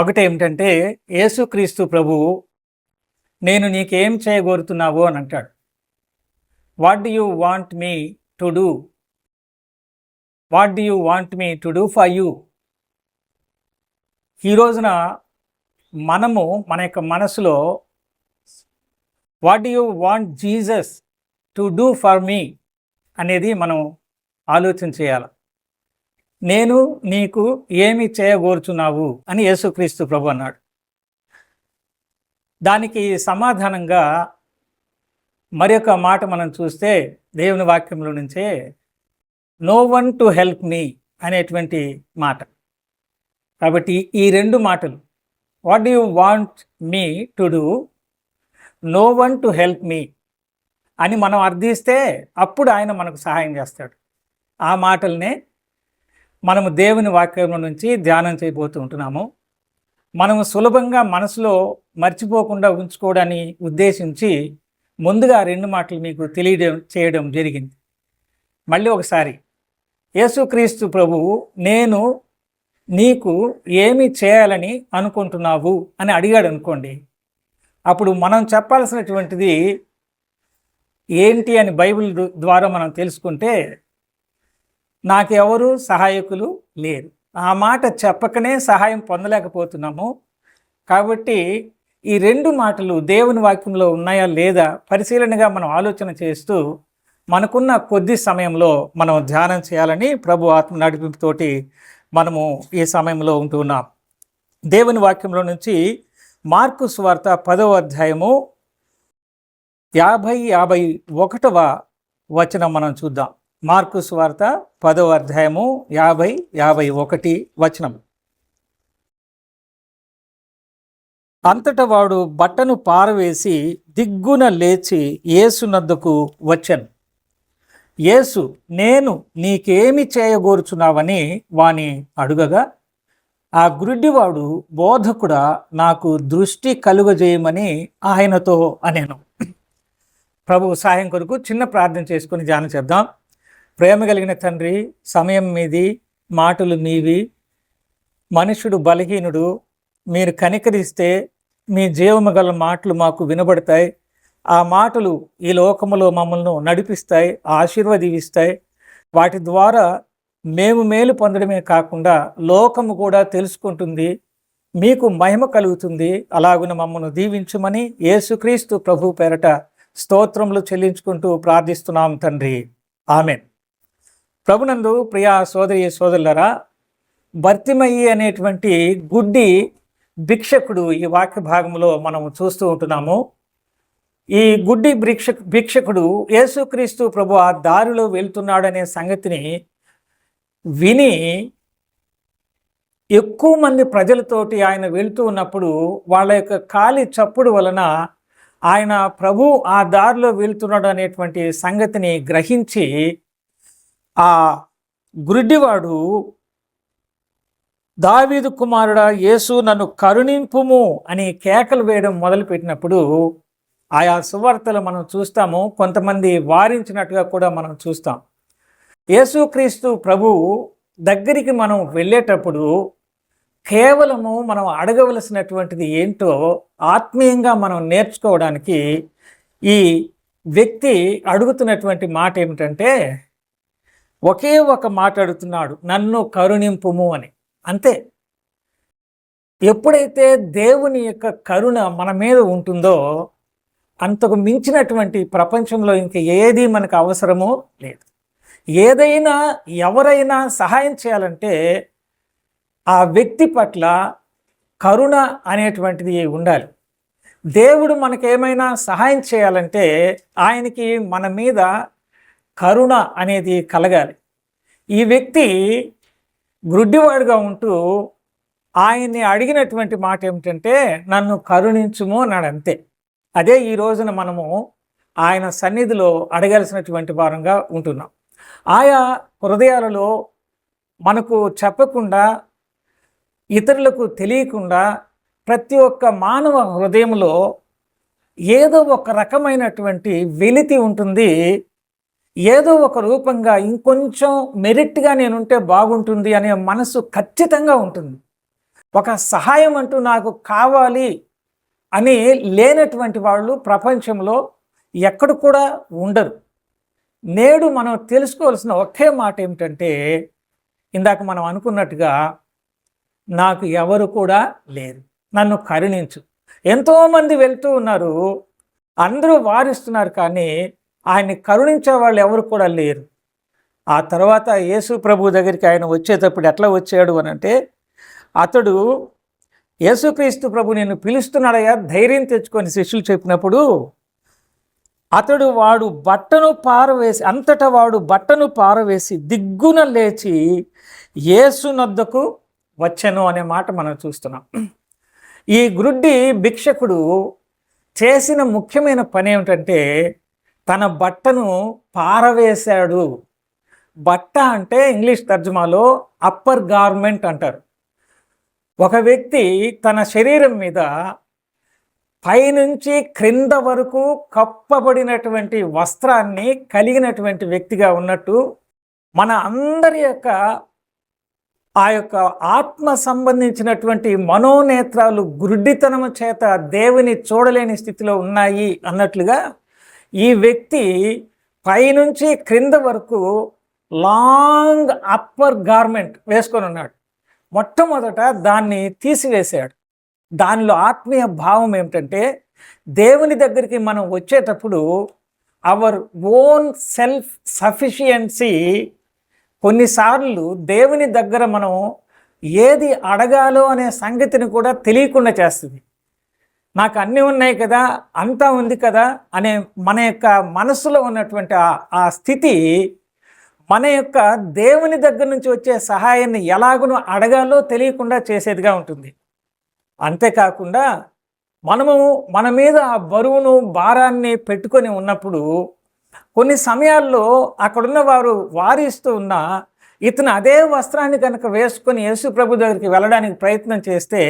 ఒకటి ఏమిటంటే యేసుక్రీస్తు ప్రభువు నేను నీకేం చేయగోరుతున్నావు అని అంటాడు. What do you want me to do? What do you want me to do for you? ఈ రోజున మనము మన యొక్క మనసులో what you you want Jesus to do for me? అనేది మనం ఆలోచన చేయాలి. నేను నీకు ఏమి చేయగోరుచున్నావు? అని యేసుక్రీస్తు ప్రభు అన్నాడు. దానికి సమాధానంగా మరి ఒక మాట మనం చూస్తే దేవుని వాక్యంలో నుంచే no one to help me అనేటువంటి మాట. కాబట్టి ఈ రెండు మాటలు what you want me to do no one to help me అని మనం అర్థిస్తే అప్పుడు ఆయన మనకు సహాయం చేస్తాడు. ఆ మాటలనే మనము దేవుని వాక్యం నుంచి ధ్యానం చేయబోతూ ఉంటున్నాము. మనము సులభంగా మనసులో మర్చిపోకుండా ఉంచుకోవడాన్ని ఉద్దేశించి ముందుగా రెండు మాటలు మీకు తెలియడం చేయడం జరిగింది. మళ్ళీ ఒకసారి యేసుక్రీస్తు ప్రభువు నేను నీకు ఏమి చేయాలని అనుకుంటున్నావు అని అడిగాడు అనుకోండి. అప్పుడు మనం చెప్పాల్సినటువంటిది ఏంటి అని బైబిల్ ద్వారా మనం తెలుసుకుంటే నాకెవరు సహాయకులు లేరు. ఆ మాట చెప్పకనే సహాయం పొందలేకపోతున్నాము. కాబట్టి ఈ రెండు మాటలు దేవుని వాక్యంలో ఉన్నాయా లేదా పరిశీలనగా మనం ఆలోచన చేస్తూ మనకున్న కొద్ది సమయంలో మనం ధ్యానం చేయాలని ప్రభు ఆత్మ నడిపింపుతోటి మనము ఈ సమయంలో ఉంటున్నాం దేవుని వాక్యంలో నుంచి మార్కు స్వార్త పదవ అధ్యాయము యాభై యాభై ఒకటవ వచనం మనం చూద్దాం. మార్కు స్వార్త పదవ అధ్యాయము యాభై యాభై ఒకటి వచనం. అంతట వాడు బట్టను పారవేసి దిగ్గున లేచి యేసునద్దకు వచ్చాను. యేసు నేను నీకేమి చేయగోరుచున్నావని వాని అడుగగా ఆ గురుడివాడు బోధకుడా నాకు దృష్టి కలుగజేయమని ఆయనతో అనేను. ప్రభు సహాయం కొరకు చిన్న ప్రార్థన చేసుకుని ధ్యానం చేద్దాం. ప్రేమ కలిగిన తండ్రి సమయం మీది మాటలు మీవి మనుషుడు బలహీనుడు మీరు కనికరిస్తే మీ జీవము గల మాటలు మాకు వినబడతాయి. ఆ మాటలు ఈ లోకములో మమ్మల్ని నడిపిస్తాయి ఆశీర్వదిస్తాయి. వాటి ద్వారా మేము మేలు పొందడమే కాకుండా లోకము కూడా తెలుసుకుంటుంది మీకు మహిమ కలుగుతుంది. అలాగున మమ్మల్ని దీవించమని యేసుక్రీస్తు ప్రభు పేరట స్తోత్రములు చెల్లించుకుంటూ ప్రార్థిస్తున్నాం తండ్రి. ఆమెన్. ప్రభునందు ప్రియా సోదరి సోదరులరా భర్తిమయ్యి అనేటువంటి గుడ్డి భిక్షకుడు ఈ వాక్య భాగంలో మనం చూస్తూ ఉంటున్నాము. ఈ గుడ్డి భిక్ష భిక్షకుడు యేసుక్రీస్తు ప్రభు ఆ దారిలో వెళ్తున్నాడనే సంగతిని విని ఎక్కువ మంది ప్రజలతోటి ఆయన వెళ్తూ ఉన్నప్పుడు వాళ్ళ యొక్క కాలి చప్పుడు వలన ఆయన ప్రభు ఆ దారిలో వెళ్తున్నాడు అనేటువంటి సంగతిని గ్రహించి ఆ గురిడ్డివాడు దావీదు కుమారుడా యేసు నన్ను కరుణింపుము అని కేకలు వేయడం మొదలుపెట్టినప్పుడు ఆయా సువార్తలు మనం చూస్తాము. కొంతమంది వారించినట్టుగా కూడా మనం చూస్తాం. యేసుక్రీస్తు ప్రభు దగ్గరికి మనం వెళ్ళేటప్పుడు కేవలము మనం అడగవలసినటువంటిది ఏంటో ఆత్మీయంగా మనం నేర్చుకోవడానికి ఈ వ్యక్తి అడుగుతున్నటువంటి మాట ఏమిటంటే ఒకే ఒక మాట్లాడుతున్నాడు నన్ను కరుణింపుము అని. అంతే. ఎప్పుడైతే దేవుని యొక్క కరుణ మన మీద ఉంటుందో అంతకు మించినటువంటి ప్రపంచంలో ఇంక ఏది మనకు అవసరమో లేదు. ఏదైనా ఎవరైనా సహాయం చేయాలంటే ఆ వ్యక్తి పట్ల కరుణ అనేటువంటిది ఉండాలి. దేవుడు మనకేమైనా సహాయం చేయాలంటే ఆయనకి మన మీద కరుణ అనేది కలగాలి. ఈ వ్యక్తి గ్రుడ్డివాడుగా ఉంటూ ఆయన్ని అడిగినటువంటి మాట ఏమిటంటే నన్ను కరుణించుము అన్నాడు అంతే. అదే ఈ రోజున మనము ఆయన సన్నిధిలో అడగాల్సినటువంటి వారంగా ఉంటున్నాం. ఆయా హృదయాలలో మనకు చెప్పకుండా ఇతరులకు తెలియకుండా ప్రతి ఒక్క మానవ హృదయంలో ఏదో ఒక రకమైనటువంటి వెలితి ఉంటుంది. ఏదో ఒక రూపంగా ఇంకొంచెం మెరిట్గా నేనుంటే బాగుంటుంది అనే మనసు ఖచ్చితంగా ఉంటుంది. ఒక సహాయం అంటూ నాకు కావాలి అని లేనటువంటి వాళ్ళు ప్రపంచంలో ఎక్కడ కూడా ఉండరు. నేడు మనం తెలుసుకోవాల్సిన ఒకే మాట ఏమిటంటే ఇందాక మనం అనుకున్నట్టుగా నాకు ఎవరు కూడా లేరు. నన్ను కరుణించు. ఎంతోమంది వెళ్తూ ఉన్నారు. అందరూ వారిస్తున్నారు కానీ ఆయన్ని కరుణించే వాళ్ళు ఎవరు కూడా లేరు. ఆ తర్వాత యేసు ప్రభు దగ్గరికి ఆయన వచ్చేటప్పుడు ఎట్లా వచ్చాడు అని అంటే అతడు యేసుక్రీస్తు ప్రభు నేను పిలుస్తున్నాడయ్యా ధైర్యం తెచ్చుకొని శిష్యులు చెప్పినప్పుడు అతడు వాడు బట్టను పారవేసి అంతటా వాడు బట్టను పారవేసి దిగ్గున లేచి యేసునొద్దకు వచ్చెను అనే మాట మనం చూస్తున్నాం. ఈ గ్రుడ్డి భిక్షకుడు చేసిన ముఖ్యమైన పని ఏమిటంటే తన బట్టను పారవేశాడు. బట్ట అంటే ఇంగ్లీష్ తర్జుమాలో అప్పర్ గార్మెంట్ అంటారు. ఒక వ్యక్తి తన శరీరం మీద పైనుంచి క్రింద వరకు కప్పబడినటువంటి వస్త్రాన్ని కలిగినటువంటి వ్యక్తిగా ఉన్నట్టు మన అందరి యొక్క ఆ యొక్క ఆత్మ సంబంధించినటువంటి మనోనేత్రాలు గురుడితనము చేత దేవుని చూడలేని స్థితిలో ఉన్నాయి అన్నట్లుగా ఈ వ్యక్తి పైనుంచి క్రింద వరకు లాంగ్ అప్పర్ గార్మెంట్ వేసుకొని ఉన్నాడు. మొట్టమొదట దాన్ని తీసివేశాడు. దానిలో ఆత్మీయ భావం ఏమిటంటే దేవుని దగ్గరికి మనం వచ్చేటప్పుడు అవర్ ఓన్ సెల్ఫ్ సఫిషియన్సీ కొన్నిసార్లు దేవుని దగ్గర మనం ఏది అడగాలో అనే సంగతిని కూడా తెలియకుండా చేస్తుంది. నాకు అన్నీ ఉన్నాయి కదా అంతా ఉంది కదా అనే మన యొక్క మనసులో ఉన్నటువంటి ఆ స్థితి మన యొక్క దేవుని దగ్గర నుంచి వచ్చే సహాయాన్ని ఎలాగునో అడగాలో తెలియకుండా చేసేదిగా ఉంటుంది. అంతేకాకుండా మనము మన మీద ఆ బరువును భారాన్ని పెట్టుకొని ఉన్నప్పుడు కొన్ని సమయాల్లో అక్కడున్న వారు వారిస్తూ ఉన్న ఇతను అదే వస్త్రాన్ని కనుక వేసుకొని యేసు ప్రభు దగ్గరికి వెళ్ళడానికి ప్రయత్నం చేస్తే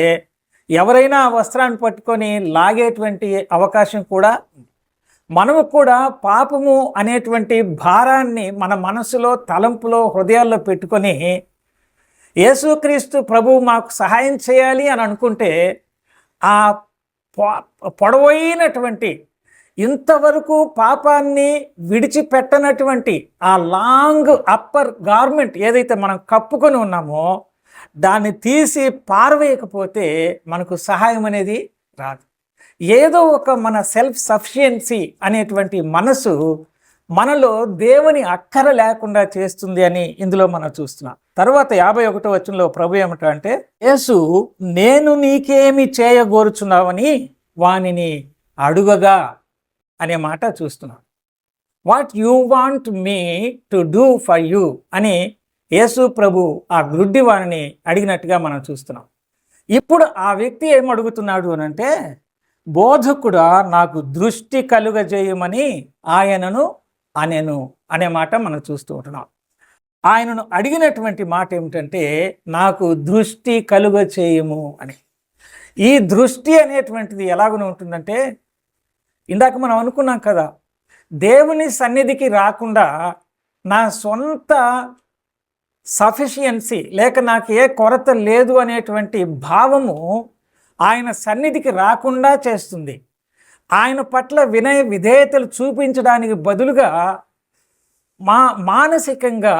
ఎవరైనా ఆ వస్త్రాన్ని పట్టుకొని లాగేటువంటి అవకాశం కూడా మనము కూడా పాపము అనేటువంటి భారాన్ని మన మనసులో తలంపులో హృదయాల్లో పెట్టుకొని యేసుక్రీస్తు ప్రభు మాకు సహాయం చేయాలి అని అనుకుంటే ఆ పొడవైనటువంటి ఇంతవరకు పాపాన్ని విడిచిపెట్టనటువంటి ఆ లాంగ్ అప్పర్ గార్మెంట్ ఏదైతే మనం కప్పుకొని ఉన్నామో దాన్ని తీసి పారవేయకపోతే మనకు సహాయం అనేది రాదు. ఏదో ఒక మన సెల్ఫ్ సఫిషియన్సీ అనేటువంటి మనసు మనలో దేవుని అక్కర లేకుండా చేస్తుంది అని ఇందులో మనం చూస్తున్నాం. తర్వాత యాభై ఒకటో వచనంలో ప్రభు ఏమిటంటే యేసు నేను నీకేమి చేయగోరుచున్నావని వానిని అడుగగా అనే మాట చూస్తున్నాం. What you want me to do for you అని యేసు ప్రభు ఆ గ్రుడ్డి వారిని అడిగినట్టుగా మనం చూస్తున్నాం. ఇప్పుడు ఆ వ్యక్తి ఏమడుగుతున్నాడు అని అంటే బోధకుడా నాకు దృష్టి కలుగజేయమని ఆయనను అనేను అనే మాట మనం చూస్తూ ఉంటున్నాం. ఆయనను అడిగినటువంటి మాట ఏమిటంటే నాకు దృష్టి కలుగ చేయము అని. ఈ దృష్టి అనేటువంటిది ఎలాగనే ఉంటుందంటే ఇందాక మనం అనుకున్నాం కదా దేవుని సన్నిధికి రాకుండా నా సొంత సఫిషియన్సీ లేక నాకు ఏ కొరత లేదు అనేటువంటి భావము ఆయన సన్నిధికి రాకుండా చేస్తుంది. ఆయన పట్ల వినయ విధేయతలు చూపించడానికి బదులుగా మా మానసికంగా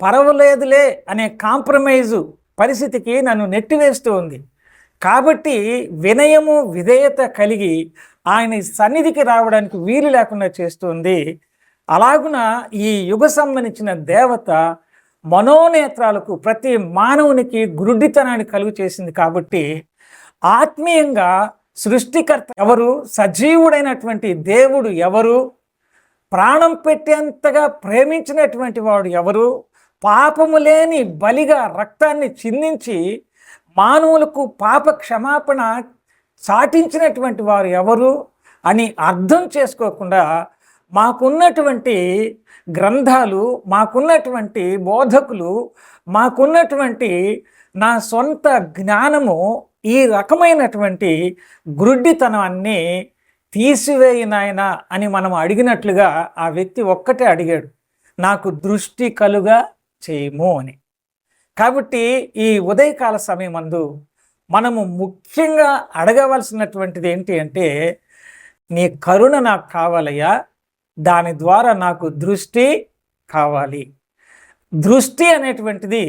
పర్వలేదులే అనే కాంప్రమైజు పరిస్థితికి నన్ను నెట్టివేస్తూ ఉంది. కాబట్టి వినయము విధేయత కలిగి ఆయన సన్నిధికి రావడానికి వీలు లేకుండా చేస్తుంది అలాగున ఈ యుగ సంబంధించిన దేవత మనోనేత్రాలకు ప్రతి మానవునికి గురుడితనాన్ని కలుగు చేసింది కాబట్టి ఆత్మీయంగా సృష్టికర్త ఎవరు సజీవుడైనటువంటి దేవుడు ఎవరు ప్రాణం పెట్టేంతగా ప్రేమించినటువంటి వాడు ఎవరు పాపము లేని బలిగా రక్తాన్ని చిందించి మానవులకు పాప క్షమాపణ చాటించినటువంటి వారు ఎవరు అని అర్థం చేసుకోకుండా మాకున్నటువంటి గ్రంథాలు మాకున్నటువంటి బోధకులు మాకున్నటువంటి నా సొంత జ్ఞానము ఈ రకమైనటువంటి గ్రుడ్డితనాన్ని తీసివేయినాయన అని మనం అడిగినట్లుగా ఆ వ్యక్తి ఒక్కటే అడిగాడు. నాకు దృష్టి కలుగా చేయము అని. కాబట్టి ఈ ఉదయకాల సమయమందు మనము ముఖ్యంగా అడగవలసినటువంటిది ఏంటి అంటే నీ కరుణ నాకు కావాలయ్యా దాని ద్వారా నాకు దృష్టి కావాలి. దృష్టి అనేటువంటిది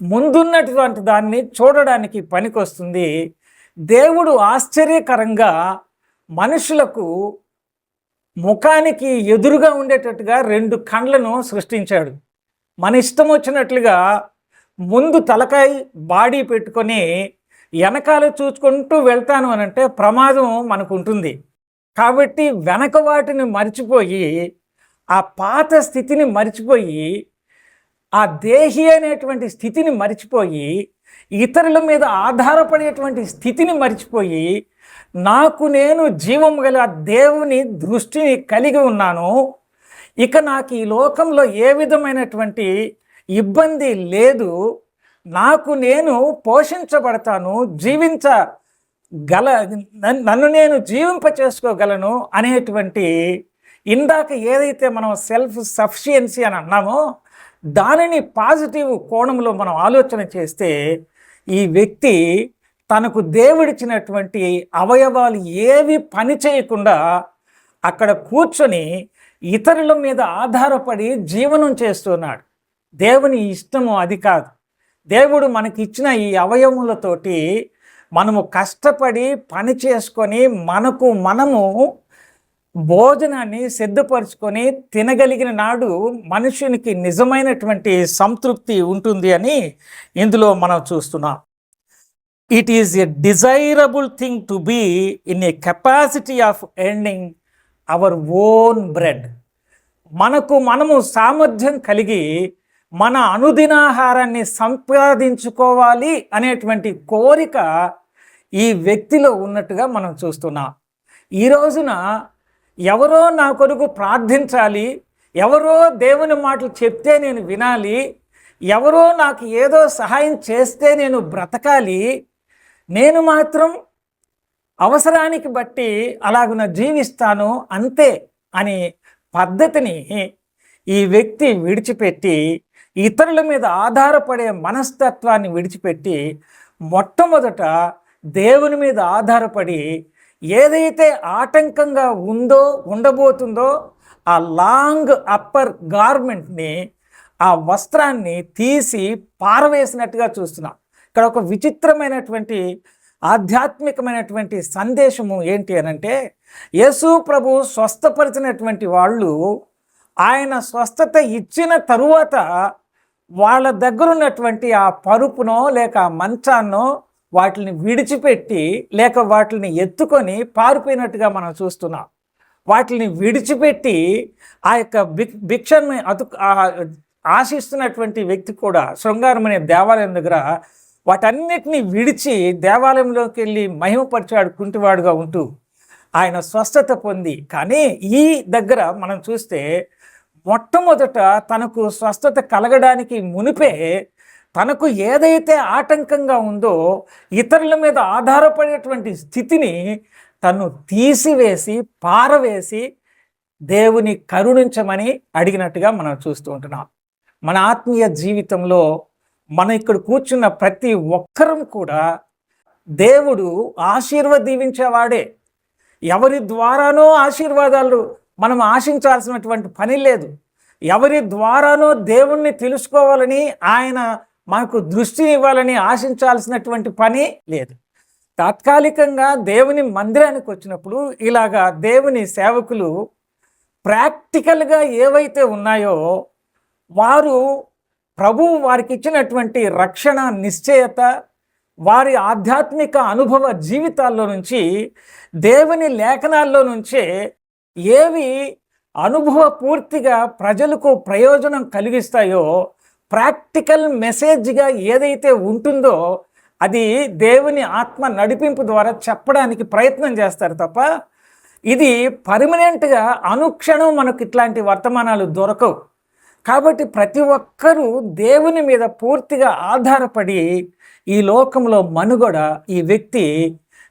ముందున్నటువంటి దాన్ని చూడడానికి పనికొస్తుంది. దేవుడు ఆశ్చర్యకరంగా మనుషులకు ముఖానికి ఎదురుగా ఉండేటట్టుగా రెండు కండ్లను సృష్టించాడు. మన ఇష్టం వచ్చినట్లుగా ముందు తలకాయ బాడీ పెట్టుకొని వెనకాల చూసుకుంటూ వెళ్తాను అని అంటే ప్రమాదం మనకు ఉంటుంది. కాబట్టి వెనక వాటిని మర్చిపోయి ఆ పాత స్థితిని మర్చిపోయి ఆ దేహి అనేటువంటి స్థితిని మర్చిపోయి ఇతరుల మీద ఆధారపడేటువంటి స్థితిని మర్చిపోయి నాకు నేను జీవం గల దేవుని దృష్టిని కలిగి ఉన్నాను. ఇక నాకు ఈ లోకంలో ఏ విధమైనటువంటి ఇబ్బంది లేదు. నాకు నేను పోషించబడతాను జీవించ గల నన్ను నేను జీవింప చేసుకోగలను అనేటువంటి ఇందాక ఏదైతే మనం సెల్ఫ్ సఫిషియన్సీ అని అన్నామో దానిని పాజిటివ్ కోణంలో మనం ఆలోచన చేస్తే ఈ వ్యక్తి తనకు దేవుడిచ్చినటువంటి అవయవాలు ఏవి పని చేయకుండా అక్కడ కూర్చొని ఇతరుల మీద ఆధారపడి జీవనం చేస్తున్నాడు. దేవుని ఇష్టము అది కాదు. దేవుడు మనకిచ్చిన ఈ అవయములతోటి మనము కష్టపడి పని చేసుకొని మనకు మనము భోజనాన్ని సిద్ధపరచుకొని తినగలిగిన నాడు మనుషునికి నిజమైనటువంటి సంతృప్తి ఉంటుంది అని ఇందులో మనం చూస్తున్నాం. It is a desirable thing to be in a capacity of earning our own bread మనకు మనము సామర్థ్యం కలిగి మన అనుదినాహారాన్ని సంపాదించుకోవాలి అనేటువంటి కోరిక ఈ వ్యక్తిలో ఉన్నట్టుగా మనం చూస్తున్నాం. ఈ రోజున ఎవరో నా కొరకు ప్రార్థించాలి ఎవరో దేవుని మాటలు చెప్తే నేను వినాలి ఎవరో నాకు ఏదో సహాయం చేస్తే నేను బ్రతకాలి నేను మాత్రం అవసరానికి బట్టి అలాగున జీవిస్తాను అంతే అనే పద్ధతిని ఈ వ్యక్తి విడిచిపెట్టి ఇతరుల మీద ఆధారపడే మనస్తత్వాన్ని విడిచిపెట్టి మొట్టమొదట దేవుని మీద ఆధారపడి ఏదైతే ఆటంకంగా ఉందో ఉండబోతుందో ఆ లాంగ్ అప్పర్ గార్మెంట్ని ఆ వస్త్రాన్ని తీసి పారవేసినట్టుగా చూస్తున్నాం. ఇక్కడ ఒక విచిత్రమైనటువంటి ఆధ్యాత్మికమైనటువంటి సందేశము ఏంటి అనంటే యేసు ప్రభు స్వస్థపరిచినటువంటి వాళ్ళు ఆయన స్వస్థత ఇచ్చిన తరువాత వాళ్ళ దగ్గర ఉన్నటువంటి ఆ పరుపునో లేక ఆ మంచాన్నో వాటిని విడిచిపెట్టి లేక వాటిని ఎత్తుకొని పారిపోయినట్టుగా మనం చూస్తున్నాం. వాటిని విడిచిపెట్టి ఆ యొక్క భిక్ భిక్షను అతు ఆశిస్తున్నటువంటి వ్యక్తి కూడా శృంగారం అనే దేవాలయం దగ్గర వాటన్నిటిని విడిచి దేవాలయంలోకి వెళ్ళి మహిమపరిచాడు కుంటివాడుగా ఉంటూ ఆయన స్వస్థత పొంది. కానీ ఈ దగ్గర మనం చూస్తే మొట్టమొదట తనకు స్వస్థత కలగడానికి మునిపే తనకు ఏదైతే ఆటంకంగా ఉందో ఇతరుల మీద ఆధారపడేటువంటి స్థితిని తను తీసివేసి పారవేసి దేవుని కరుణించమని అడిగినట్టుగా మనం చూస్తూ ఉంటున్నాం. మన ఆత్మీయ జీవితంలో మనం ఇక్కడ కూర్చున్న ప్రతి ఒక్కరం కూడా దేవుడు ఆశీర్వదీవించేవాడే ఎవరి ద్వారానో ఆశీర్వాదాలు మనం ఆశించాల్సినటువంటి పని లేదు. ఎవరి ద్వారానో దేవుణ్ణి తెలుసుకోవాలని ఆయన మాకు దృష్టి ఇవ్వాలని ఆశించాల్సినటువంటి పని లేదు. తాత్కాలికంగా దేవుని మందిరానికి వచ్చినప్పుడు ఇలాగా దేవుని సేవకులు ప్రాక్టికల్గా ఏవైతే ఉన్నాయో వారు ప్రభువు వారికి ఇచ్చినటువంటి రక్షణ నిశ్చయత వారి ఆధ్యాత్మిక అనుభవ జీవితాల్లో నుంచి దేవుని లేఖనాల్లో నుంచే ఏవి అనుభవ పూర్తిగా ప్రజలకు ప్రయోజనం కలిగిస్తాయో ప్రాక్టికల్ మెసేజ్గా ఏదైతే ఉంటుందో అది దేవుని ఆత్మ నడిపింపు ద్వారా చెప్పడానికి ప్రయత్నం చేస్తారు తప్ప ఇది పర్మనెంట్గా అనుక్షణం మనకు ఇట్లాంటి వర్తమానాలు దొరకవు. కాబట్టి ప్రతి ఒక్కరూ దేవుని మీద పూర్తిగా ఆధారపడి ఈ లోకంలో మనుగడ ఈ వ్యక్తి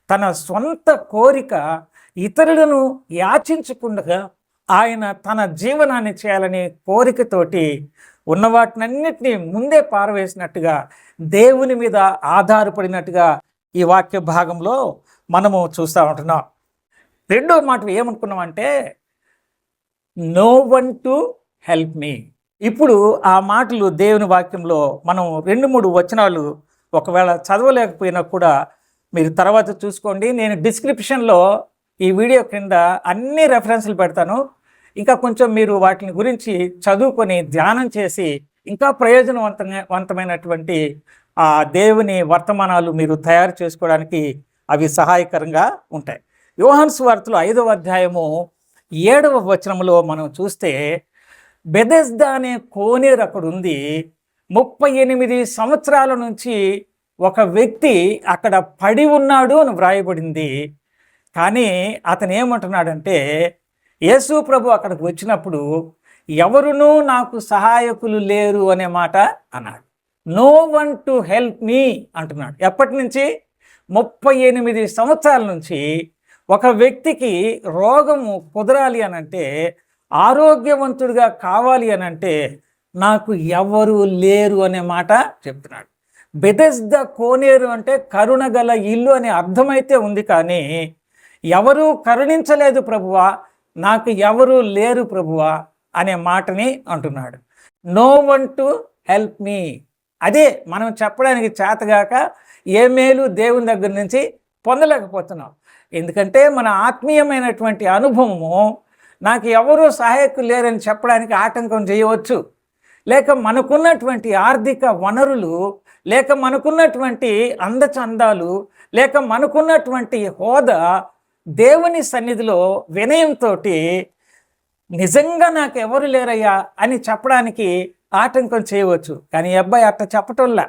తన సొంత కోరిక ఇతరులను యాచించకుండా ఆయన తన జీవనాన్ని చేయాలనే కోరికతోటి ఉన్న వాటినన్నిటినీ ముందే పారవేసినట్టుగా దేవుని మీద ఆధారపడినట్టుగా ఈ వాక్య భాగంలో మనము చూస్తూ ఉంటున్నాం. రెండో మాట ఏమనుకున్నామంటే no one to help me ఇప్పుడు ఆ మాటలు దేవుని వాక్యంలో మనం రెండు మూడు వచనాలు ఒకవేళ చదవలేకపోయినా కూడా మీరు తర్వాత చూసుకోండి. నేను డిస్క్రిప్షన్లో ఈ వీడియో కింద అన్ని రెఫరెన్స్లు పెడతాను. ఇంకా కొంచెం మీరు వాటిని గురించి చదువుకొని ధ్యానం చేసి ఇంకా ప్రయోజనవంతవంతమైనటువంటి ఆ దేవుని వర్తమానాలు మీరు తయారు చేసుకోవడానికి అవి సహాయకరంగా ఉంటాయి. యోహన్స్ వార్తలు ఐదవ అధ్యాయము ఏడవ వచనంలో మనం చూస్తే బెదెస్దా అనే కోనేరు అక్కడ ఉంది. ముప్పై ఎనిమిది సంవత్సరాల నుంచి ఒక వ్యక్తి అక్కడ పడి ఉన్నాడు అని వ్రాయబడింది. కానీ అతను ఏమంటున్నాడంటే యేసు ప్రభు అక్కడికి వచ్చినప్పుడు ఎవరునూ నాకు సహాయకులు లేరు అనే మాట అన్నాడు. No one to help me అంటున్నాడు. ఎప్పటి నుంచి? ముప్పై ఎనిమిది సంవత్సరాల నుంచి ఒక వ్యక్తికి రోగము కుదరాలి అనంటే ఆరోగ్యవంతుడిగా కావాలి అని అంటే నాకు ఎవరు లేరు అనే మాట చెప్తున్నాడు. బెదస్ద కోనేరు అంటే కరుణ గల ఇల్లు అనే అర్థమైతే ఉంది కానీ ఎవరూ కరుణించలేదు ప్రభువా. నాకు ఎవరు లేరు ప్రభువా అనే మాటని అంటున్నాడు. No one to help me అదే మనం చెప్పడానికి చేతగాక ఏ మేలు దేవుని దగ్గర నుంచి పొందలేకపోతున్నాం. ఎందుకంటే మన ఆత్మీయమైనటువంటి అనుభవము నాకు ఎవరు సహాయకులు లేరని చెప్పడానికి ఆటంకం చేయవచ్చు. లేక మనకున్నటువంటి ఆర్థిక వనరులు లేక మనకున్నటువంటి అందచందాలు లేక మనకున్నటువంటి హోదా దేవుని సన్నిధిలో వినయంతో నిజంగా నాకు ఎవరు లేరయ్యా అని చెప్పడానికి ఆటంకం చేయవచ్చు. కానీ అబ్బాయి అట్ట చెప్పటంలా.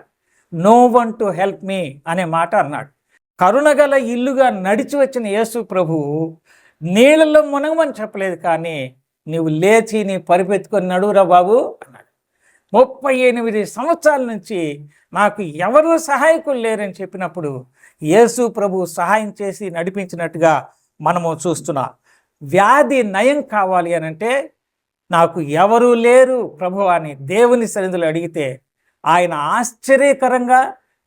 No one to help me అనే మాట అన్నాడు. కరుణగల ఇల్లుగా నడిచి వచ్చిన యేసు ప్రభు నీళ్ళల్లో మునగమని చెప్పలేదు కానీ నువ్వు లేచి నీ పరిపెత్తుకొని నడువురా బాబు అన్నాడు. ముప్పై ఎనిమిది సంవత్సరాల నుంచి నాకు ఎవరు సహాయకులు లేరని చెప్పినప్పుడు యేసు ప్రభు సహాయం చేసి నడిపించినట్టుగా మనము చూస్తున్నాం. వ్యాధి నయం కావాలి అని అంటే నాకు ఎవరూ లేరు ప్రభు అని దేవుని సన్నిధిలో అడిగితే ఆయన ఆశ్చర్యకరంగా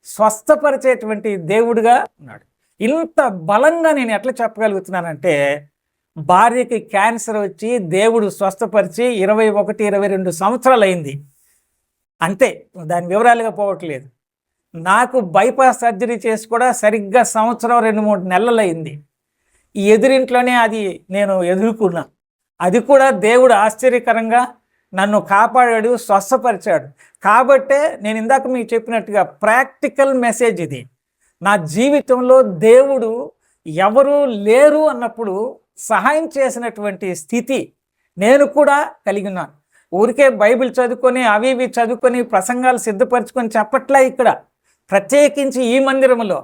స్వస్థపరిచేటువంటి దేవుడుగా ఉన్నాడు. ఇంత బలంగా నేను ఎట్లా చెప్పగలుగుతున్నానంటే భార్యకి క్యాన్సర్ వచ్చి దేవుడు స్వస్థపరిచి ఇరవై ఒకటి ఇరవై రెండు సంవత్సరాలు అయింది అంతే దాని వివరాలుగా పోవట్లేదు. నాకు బైపాస్ సర్జరీ చేసి కూడా సరిగ్గా సంవత్సరం రెండు మూడు నెలలు అయింది. ఈ ఎదురింట్లోనే అది నేను ఎదుర్కొన్నా. అది కూడా దేవుడు ఆశ్చర్యకరంగా నన్ను కాపాడాడు స్వస్థపరిచాడు. కాబట్టే నేను ఇందాక మీకు చెప్పినట్టుగా ప్రాక్టికల్ మెసేజ్ ఇది. నా జీవితంలో దేవుడు ఎవరూ లేరు అన్నప్పుడు సహాయం చేసినటువంటి స్థితి నేను కూడా కలిగి ఉన్నాను. ఊరికే బైబిల్ చదువుకొని అవి ఇవి చదువుకొని ప్రసంగాలు సిద్ధపరచుకొని చెప్పట్లే ఇక్కడ. ప్రత్యేకించి ఈ మందిరంలో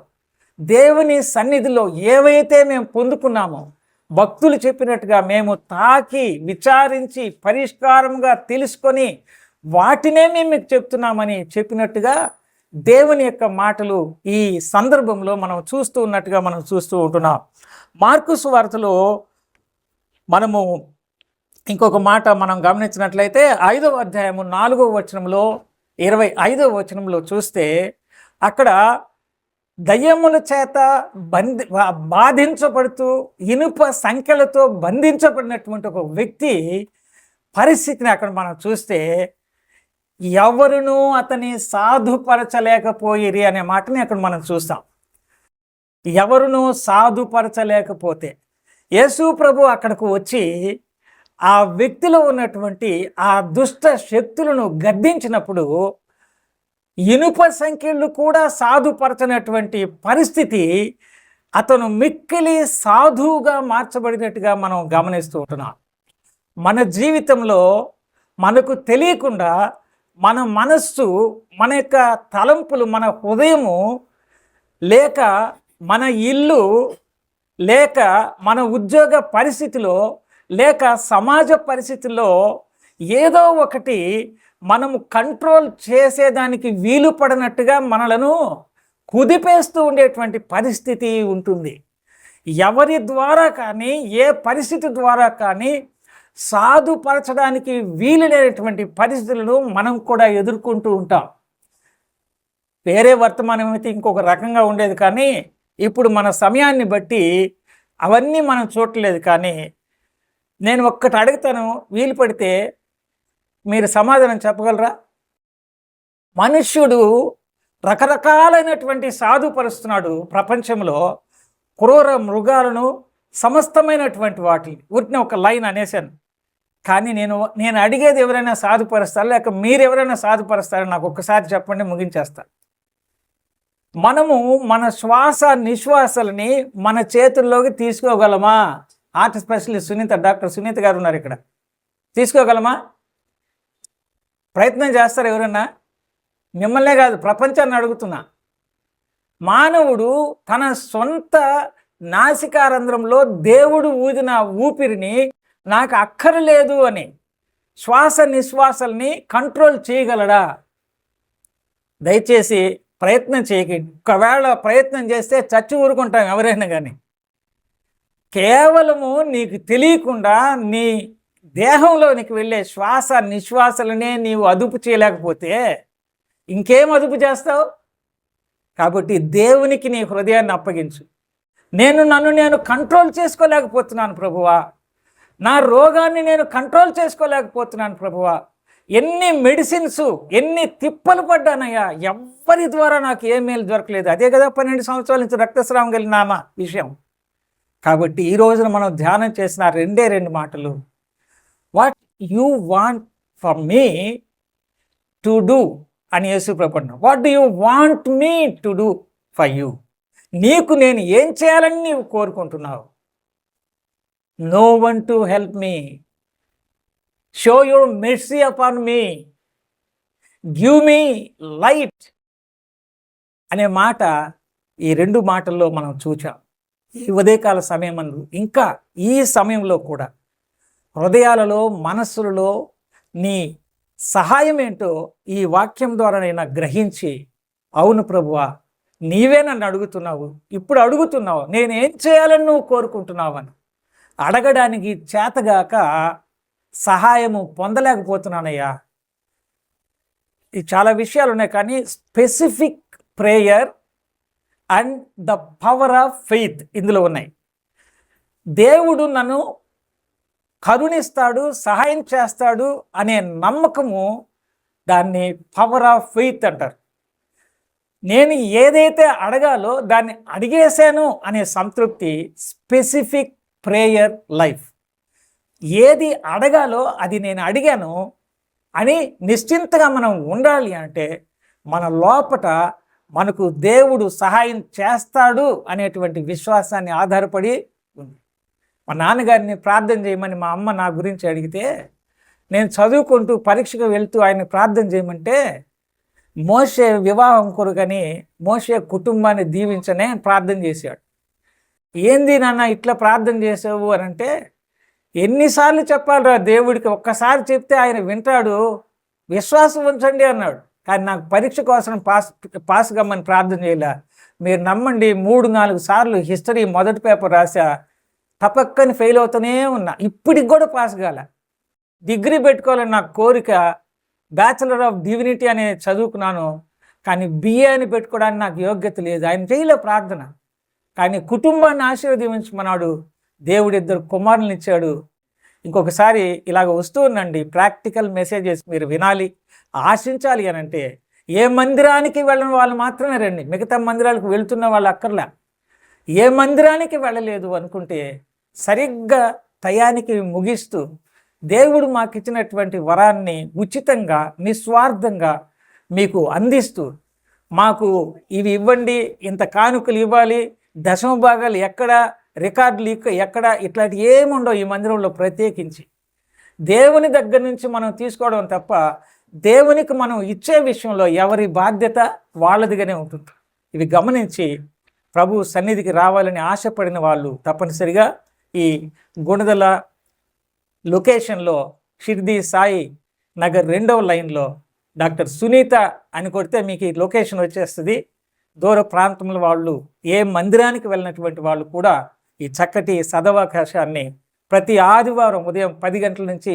దేవుని సన్నిధిలో ఏవైతే మేము పొందుకున్నామో భక్తులు చెప్పినట్టుగా మేము తాకి విచారించి పరిష్కారంగా తెలుసుకొని వాటినే మేము మీకు చెప్తున్నామని చెప్పినట్టుగా దేవుని యొక్క మాటలు ఈ సందర్భంలో మనం చూస్తూ ఉన్నట్టుగా మనం చూస్తూ ఉంటున్నాం. మార్కుస్ వార్తలో మనము ఇంకొక మాట మనం గమనించినట్లయితే ఐదవ అధ్యాయము నాలుగవ వచనంలో ఇరవై ఐదవ వచనంలో చూస్తే అక్కడ దయ్యముల చేత బంధి బాధించబడుతూ ఇనుప సంఖ్యలతో బంధించబడినటువంటి ఒక వ్యక్తి పరిస్థితిని అక్కడ మనం చూస్తే ఎవరునూ అతని సాధుపరచలేకపోయిరి అనే మాటని అక్కడ మనం చూస్తాం. ఎవరునూ సాధుపరచలేకపోతే యేసు ప్రభు అక్కడికి వచ్చి ఆ వ్యక్తిలో ఉన్నటువంటి ఆ దుష్ట శక్తులను గద్దించినప్పుడు ఇనుప సంఖ్యలు కూడా సాధుపరచనటువంటి పరిస్థితి అతను మిక్కిలి సాధువుగా మార్చబడినట్టుగా మనం గమనిస్తూ ఉంటున్నాం. మన జీవితంలో మనకు తెలియకుండా మన మనస్సు మన యొక్క తలంపులు మన హృదయము లేక మన ఇల్లు లేక మన ఉద్యోగ పరిస్థితిలో లేక సమాజ పరిస్థితుల్లో ఏదో ఒకటి మనము కంట్రోల్ చేసేదానికి వీలు పడినట్టుగా మనలను కుదిపేస్తూ ఉండేటువంటి పరిస్థితి ఉంటుంది. ఎవరి ద్వారా కానీ ఏ పరిస్థితి ద్వారా కానీ సాధుపరచడానికి వీలు లేనటువంటి పరిస్థితులను మనం కూడా ఎదుర్కొంటూ ఉంటాం. వేరే వర్తమానం అయితే ఇంకొక రకంగా ఉండేది కానీ ఇప్పుడు మన సమయాన్ని బట్టి అవన్నీ మనం చూడలేదు కానీ నేను ఒక్కటి అడుగుతాను వీలు పడితే మీరు సమాధానం చెప్పగలరా? మనుష్యుడు రకరకాలైనటువంటి సాధుపరుస్తున్నాడు ప్రపంచంలో. క్రూర మృగాలను సమస్తమైనటువంటి వాటిని. ఉట్టిన ఒక లైన్ అనేసాను కానీ నేను నేను అడిగేది ఎవరైనా సాధుపరుస్తారా? లేక మీరు ఎవరైనా సాధుపరుస్తారా? నాకు ఒక్కసారి చెప్పండి ముగించేస్తాను మనము మన శ్వాస నిశ్వాసలని మన చేతుల్లోకి తీసుకోగలమా? Art specialist Sunitha doctor Sunitha garu ఉన్నారు ఇక్కడ. తీసుకోగలమా? ప్రయత్నం చేస్తారు ఎవరన్నా? మిమ్మల్నే కాదు ప్రపంచాన్ని అడుగుతున్నా. మానవుడు తన సొంత నాసికారంధ్రంలో దేవుడు ఊదిన ఊపిరిని నాకు అక్కరలేదు అని శ్వాస నిశ్వాసల్ని కంట్రోల్ చేయగలడా? దయచేసి ప్రయత్నం చేయకండి. ఒకవేళ ప్రయత్నం చేస్తే చచ్చి ఊరుకుంటాం ఎవరైనా కానీ కేవలము నీకు తెలియకుండా నీ దేహంలోనికి వెళ్ళే శ్వాస నిశ్వాసలనే నీవు అదుపు చేయలేకపోతే ఇంకేం అదుపు చేస్తావు? కాబట్టి దేవునికి నీ హృదయాన్ని అప్పగించు. నేను నన్ను నేను కంట్రోల్ చేసుకోలేకపోతున్నాను ప్రభువా. నా రోగాన్ని నేను కంట్రోల్ చేసుకోలేకపోతున్నాను ప్రభువా. ఎన్ని మెడిసిన్స్ ఎన్ని తిప్పలు పడ్డానయ్యా. ఎవ్వరి ద్వారా నాకు ఏ మేలు దొరకలేదు. అదే కదా పన్నెండు సంవత్సరాల నుంచి రక్తస్రావం కలిగినామా విషయం. కాబట్టి ఈ రోజున మనం ధ్యానం చేసిన రెండే రెండు మాటలు. What you want for me to do అని యేసు ప్రభుత్వం what do you want me to do for you? నీకు నేను ఏం చేయాలని నీవు కోరుకుంటున్నావు? No one to help me. Show your mercy upon me. Give me light అనే మాట ఈ రెండు మాటల్లో మనం చూచాం. ఈ ఉదయకాల సమయం ఇంకా ఈ సమయంలో కూడా హృదయాలలో మనస్సులలో నీ సహాయం ఏంటో ఈ వాక్యం ద్వారా నేను గ్రహించి అవును ప్రభువా నీవే నన్ను అడుగుతున్నావు. ఇప్పుడు అడుగుతున్నావు నేనేం చేయాలని నువ్వు కోరుకుంటున్నావని. అడగడానికి చేతగాక సహాయము పొందలేకపోతున్నానయ్యా. ఈ చాలా విషయాలు ఉన్నాయి కానీ specific prayer and the power of faith ఇందులో ఉన్నాయి. దేవుడు నన్ను కరుణిస్తాడు సహాయం చేస్తాడు అనే నమ్మకము దాన్ని పవర్ ఆఫ్ ఫెయిత్ అంటారు. నేను ఏదైతే అడగాలో దాన్ని అడిగేశాను అనే సంతృప్తి స్పెసిఫిక్ ప్రేయర్ లైఫ్ ఏది అడగాలో అది నేను అడిగాను అని నిశ్చింతగా మనం ఉండాలి అంటే మన లోపట మనకు దేవుడు సహాయం చేస్తాడు అనేటువంటి విశ్వాసాన్ని ఆధారపడి మా నాన్నగారిని ప్రార్థన చేయమని మా అమ్మ నా గురించి అడిగితే నేను చదువుకుంటూ పరీక్షకు వెళ్తూ ఆయన ప్రార్థన చేయమంటే మోసే వివాహం కొరకని మోసే కుటుంబాన్ని దీవించనే ప్రార్థన చేశాడు. ఏంది నాన్న ఇట్లా ప్రార్థన చేసావు అని అంటే ఎన్నిసార్లు చెప్పాలిరా దేవుడికి ఒక్కసారి చెప్తే ఆయన వింటాడు విశ్వాసం ఉంచండి అన్నాడు. కానీ నాకు పరీక్ష కోసం పాస్ పాస్ కమ్మని ప్రార్థన చేయలే. మీరు నమ్మండి మూడు నాలుగు సార్లు హిస్టరీ మొదటి పేపర్ రాశా తపక్కని ఫెయిల్ అవుతూనే ఉన్నా. ఇప్పటికి కూడా పాస్ కాల. డిగ్రీ పెట్టుకోవాలని నా కోరిక బ్యాచిలర్ ఆఫ్ డివినిటీ అనే చదువుకున్నాను. కానీ బిఏ అని పెట్టుకోవడానికి నాకు యోగ్యత లేదు. ఆయన చేయలే ప్రార్థన. కానీ కుటుంబాన్ని ఆశీర్వదించమన్నాడు. దేవుడు ఇద్దరు కుమారులను ఇచ్చాడు. ఇంకొకసారి ఇలాగ వస్తూ ఉండండి. ప్రాక్టికల్ మెసేజెస్ మీరు వినాలి. ఆశించాలి అని అంటే ఏ మందిరానికి వెళ్ళని వాళ్ళు మాత్రమే రండి. మిగతా మందిరాలకు వెళ్తున్న వాళ్ళు అక్కర్లా. ఏ మందిరానికి వెళ్ళలేదు అనుకుంటే సరిగ్గా టయానికి ముగిస్తూ దేవుడు మాకు ఇచ్చినటువంటి వరాన్ని ఉచితంగా నిస్వార్థంగా మీకు అందిస్తూ మాకు ఇవి ఇవ్వండి ఇంత కానుకలు ఇవ్వాలి దశమ భాగాలు ఎక్కడ రికార్డులు ఇక్క ఎక్కడ ఇట్లాంటి ఏముండవు ఈ మందిరంలో ప్రత్యేకించి. దేవుని దగ్గర నుంచి మనం తీసుకోవడం తప్ప దేవునికి మనం ఇచ్చే విషయంలో ఎవరి బాధ్యత వాళ్ళదిగానే ఉంటుంది. ఇవి గమనించి ప్రభు సన్నిధికి రావాలని ఆశపడిన వాళ్ళు తప్పనిసరిగా ఈ గుణదల లొకేషన్లో షిర్ది సాయి నగర్ రెండవ లైన్లో డాక్టర్ సునీత అని కొడితే మీకు ఈ లొకేషన్ వచ్చేస్తుంది. దూర ప్రాంతంలో వాళ్ళు ఏ మందిరానికి వెళ్ళినటువంటి వాళ్ళు కూడా ఈ చక్కటి సదవకాశాన్ని ప్రతి ఆదివారం ఉదయం పది గంటల నుంచి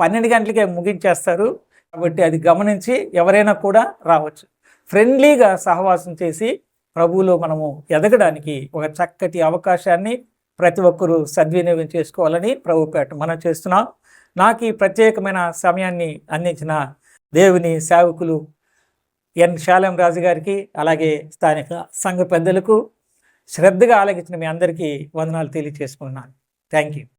పన్నెండు గంటలకే ముగించేస్తారు. కాబట్టి అది గమనించి ఎవరైనా కూడా రావచ్చు. ఫ్రెండ్లీగా సహవాసం చేసి ప్రభువులో మనము ఎదగడానికి ఒక చక్కటి అవకాశాన్ని ప్రతి ఒక్కరూ సద్వినియోగం చేసుకోవాలని ప్రభుపేట మనం చేస్తున్నాం. నాకు ఈ ప్రత్యేకమైన సమయాన్ని అందించిన దేవుని సేవకులు ఎన్. శాలం రాజు గారికి అలాగే స్థానిక సంఘ పెద్దలకు శ్రద్ధగా ఆలోచించిన మీ అందరికీ వందనాలు తెలియచేసుకున్నాను థ్యాంక్ యూ